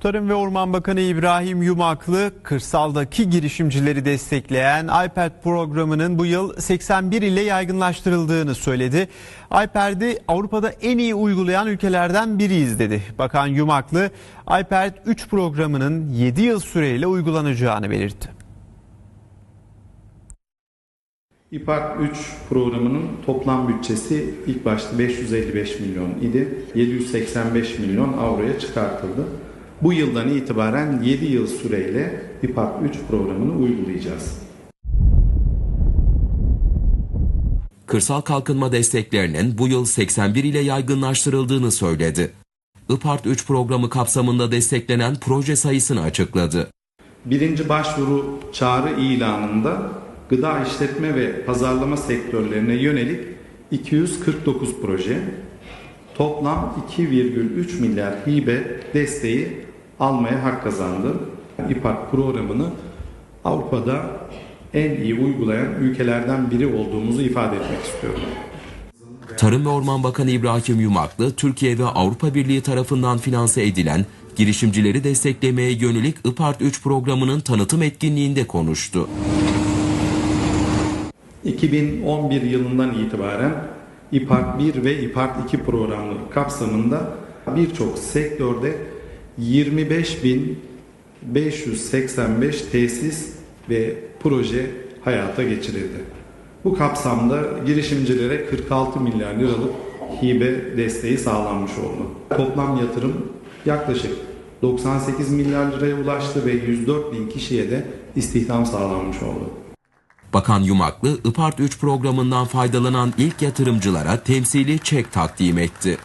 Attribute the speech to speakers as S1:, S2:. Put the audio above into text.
S1: Tarım ve Orman Bakanı İbrahim Yumaklı, kırsaldaki girişimcileri destekleyen iPad programının bu yıl 81 ile yaygınlaştırıldığını söyledi. iPad'i Avrupa'da en iyi uygulayan ülkelerden biriyiz dedi. Bakan Yumaklı, iPad 3 programının 7 yıl süreyle uygulanacağını belirtti.
S2: İPART 3 programının toplam bütçesi ilk başta 555 milyon idi. 785 milyon avroya çıkartıldı. Bu yıldan itibaren 7 yıl süreyle İPART 3 programını uygulayacağız.
S3: Kırsal kalkınma desteklerinin bu yıl 81 ile yaygınlaştırıldığını söyledi. IPART 3 programı kapsamında desteklenen proje sayısını açıkladı.
S2: Birinci başvuru çağrı ilanında gıda işletme ve pazarlama sektörlerine yönelik 249 proje, toplam 2,3 milyar hibe desteği almaya hak kazandı. İPART programını Avrupa'da en iyi uygulayan ülkelerden biri olduğumuzu ifade etmek istiyorum.
S3: Tarım ve Orman Bakanı İbrahim Yumaklı, Türkiye ve Avrupa Birliği tarafından finanse edilen girişimcileri desteklemeye yönelik IPART 3 programının tanıtım etkinliğinde konuştu.
S2: 2011 yılından itibaren İPART 1 ve İPART 2 programları kapsamında birçok sektörde 25.585 tesis ve proje hayata geçirildi. Bu kapsamda girişimcilere 46 milyar liralık hibe desteği sağlanmış oldu. Toplam yatırım yaklaşık 98 milyar liraya ulaştı ve 104 bin kişiye de istihdam sağlanmış oldu.
S3: Bakan Yumaklı, IPART 3 programından faydalanan ilk yatırımcılara temsili çek takdim etti.